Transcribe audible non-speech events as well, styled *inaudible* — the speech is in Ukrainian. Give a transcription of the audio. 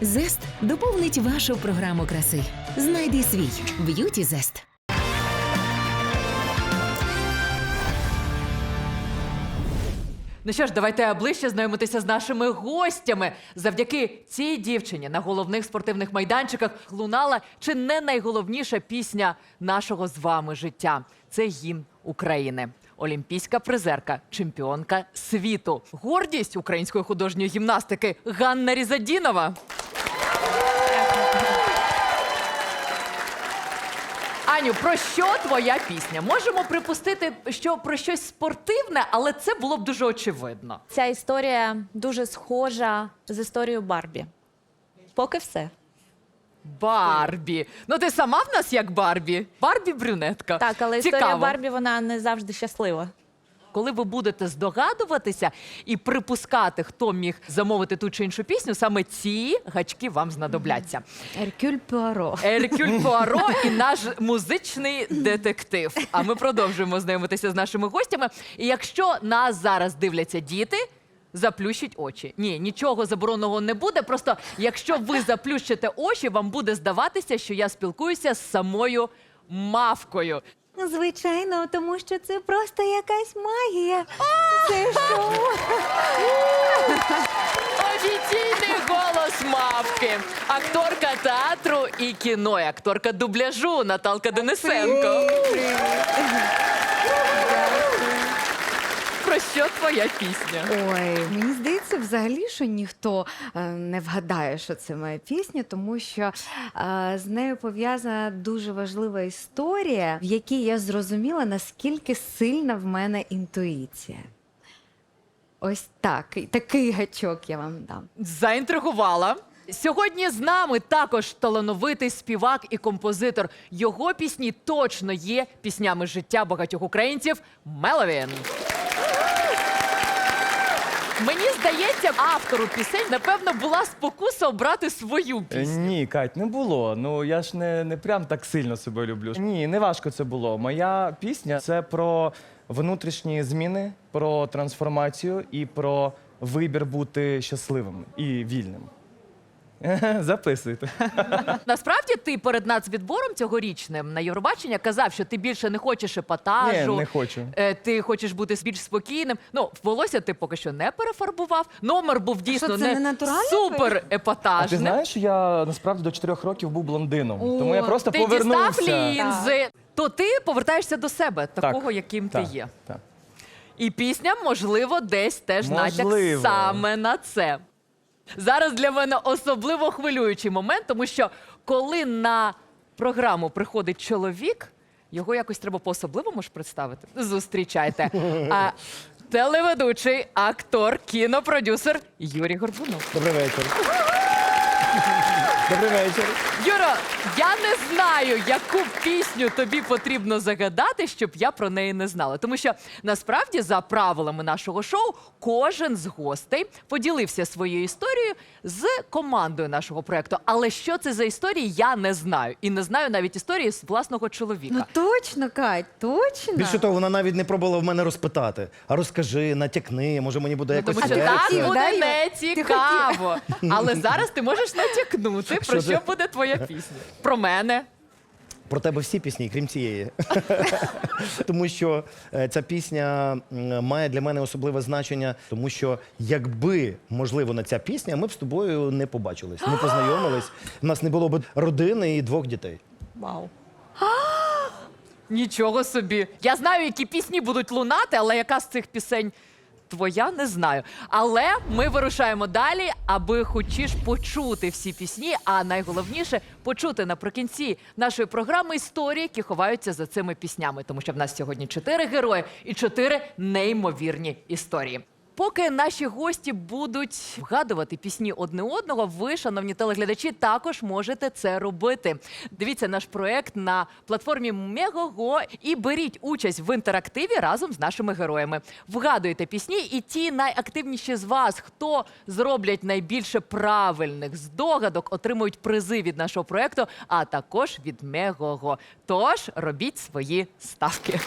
Зест доповнить вашу програму краси. Знайди свій б'юті зест. Ну що ж, давайте ближче знайомитися з нашими гостями. Завдяки цій дівчині на головних спортивних майданчиках лунала чи не найголовніша пісня нашого з вами життя. Це гімн України. Олімпійська призерка, чемпіонка світу, гордість української художньої гімнастики Ганна Різадінова. Аню, про що твоя пісня? Можемо припустити, що про щось спортивне, але це було б дуже очевидно. Ця історія дуже схожа з історією Барбі. Поки все. Барбі. Ну ти сама в нас як Барбі. Барбі брюнетка. Так, але історія Барбі вона не завжди щаслива. Коли ви будете здогадуватися і припускати, хто міг замовити ту чи іншу пісню, саме ці гачки вам знадобляться. Еркюль Пуаро. Еркюль *laughs* Пуаро і наш музичний детектив. А ми продовжуємо знайомитися з нашими гостями. І якщо нас зараз дивляться діти. Заплющіть очі. Ні, нічого забороненого не буде. Просто якщо ви заплющите очі, вам буде здаватися, що я спілкуюся з самою мавкою. Звичайно, тому що це просто якась магія. Це *laughs* шоу. Офіційний голос мавки, акторка театру і кіно, і акторка дубляжу Наталка Денисенко. Про що твоя пісня? Ой, мені здається, взагалі, що ніхто е, не вгадає, що це моя пісня, тому що е, з нею пов'язана дуже важлива історія, в якій я зрозуміла, наскільки сильна в мене інтуїція. Ось так, такий гачок я вам дам. Заінтригувала. Сьогодні з нами також талановитий співак і композитор. Його пісні точно є піснями життя багатьох українців. Меловін. Мені здається, автору пісень напевно була спокуса обрати свою Е, пісню. Ні, Кать, не було. Ну я ж не, не прям так сильно себе люблю. Ні, не важко це було. Моя пісня це про внутрішні зміни, про трансформацію і про вибір бути щасливим і вільним. *laughs* Записуйте. *laughs* Насправді ти перед нацвідбором цьогорічним на Євробачення казав, що ти більше не хочеш епатажу. Ні, не хочу. Е, Ти хочеш бути більш спокійним. Ну, волосся ти поки що не перефарбував. Номер був дійсно це не натуральний супер А ти епатажним. знаєш, що я насправді до 4 років був блондином, тому я просто ти повернувся. дістав лінзи. То ти повертаєшся до себе, такого, яким так, ти є. Так. І пісня, можливо, десь теж натяк Можливо. саме на це. Зараз для мене особливо хвилюючий момент, тому що коли на програму приходить чоловік, його якось треба по-особливому ж представити. Зустрічайте. А телеведучий, актор, кінопродюсер Юрій Горбунов. Добрий вечір. Добрий вечір. Юро, я не знаю, яку пісню тобі потрібно загадати, щоб я про неї не знала. Тому що насправді, за правилами нашого шоу, кожен з гостей поділився своєю історією з командою нашого проекту. Але що це за історії, я не знаю. І не знаю навіть історії з власного чоловіка. Ну точно, Кать, точно. Більше того, вона навіть не пробувала в мене розпитати. А розкажи, натякни, може мені буде Ну, якось тому що так буде не цікаво. Але зараз ти можеш натякнути, про Що буде твоя пісня. Про мене. Про тебе всі пісні, крім цієї. *laughs* тому що е, ця пісня має для мене особливе значення, тому що якби можливо на ця пісня, ми б з тобою не побачились, не *gasps* познайомились. У нас не було б родини і двох дітей. Вау. *gasps* Нічого собі. Я знаю, які пісні будуть лунати, але яка з цих пісень твоя, не знаю. Але ми вирушаємо далі, аби хочеш почути всі пісні, а найголовніше почути наприкінці нашої програми історії, які ховаються за цими піснями. Тому що в нас сьогодні чотири герої і чотири неймовірні історії. Поки наші гості будуть вгадувати пісні одне одного, ви, шановні телеглядачі, також можете це робити. Дивіться наш проект на платформі Мегого і беріть участь в інтерактиві разом з нашими героями. Вгадуйте пісні, і ті найактивніші з вас, хто зроблять найбільше правильних здогадок, отримують призи від нашого проекту, а також від Мегого. Тож робіть свої ставки.